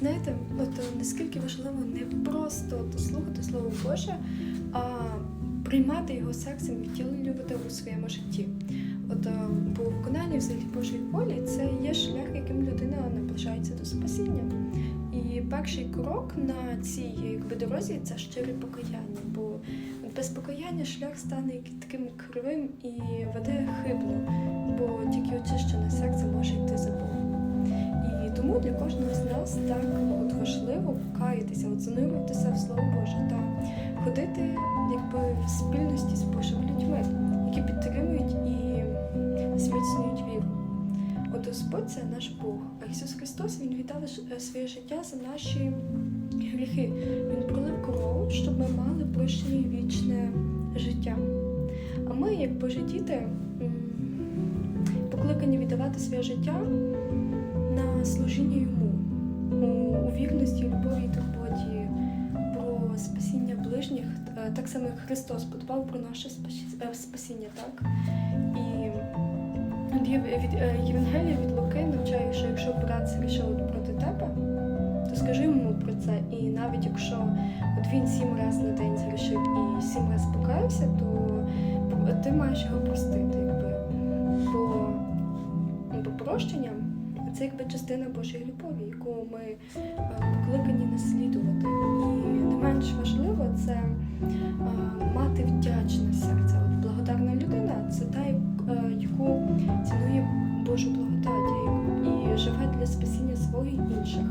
Знаєте, от е, наскільки важливо не просто слухати Слово Боже, а приймати його серцем і втілювати у своєму житті. От е, по виконанні взагалі Божої волі це є шлях, яким людина наближається до спасіння. І перший крок на цій якби, дорозі це щире покаяння, бо без покаяння шлях стане таким кривим і веде хибно, бо тільки очищене серце нас так от важливо покаятися, от занурюватися в Слово Боже та ходити якби в спільності з Божими людьми, які підтримують і зміцнюють віру. От Господь це наш Бог, а Ісус Христос Він віддав е, своє життя за наші гріхи. Він пролив кров, щоб ми мали прощення і вічне життя. А ми, як Божі діти, покликані віддавати своє життя спасіння Е, так само як Христос подбав про наше е, спасіння, так? І від е, Євангелія від Луки навчає, що якщо брат згрішив проти тебе, то скажи йому про це. І навіть якщо от він сім разів на день згрішив і сім разів покаявся, то ти маєш його простити, якби. Бо, бо прощення це якби частина Божої любові, яку ми покликані наслідувати. це та, яку е, цінує Божу благодать і живе для спасіння своїх інших.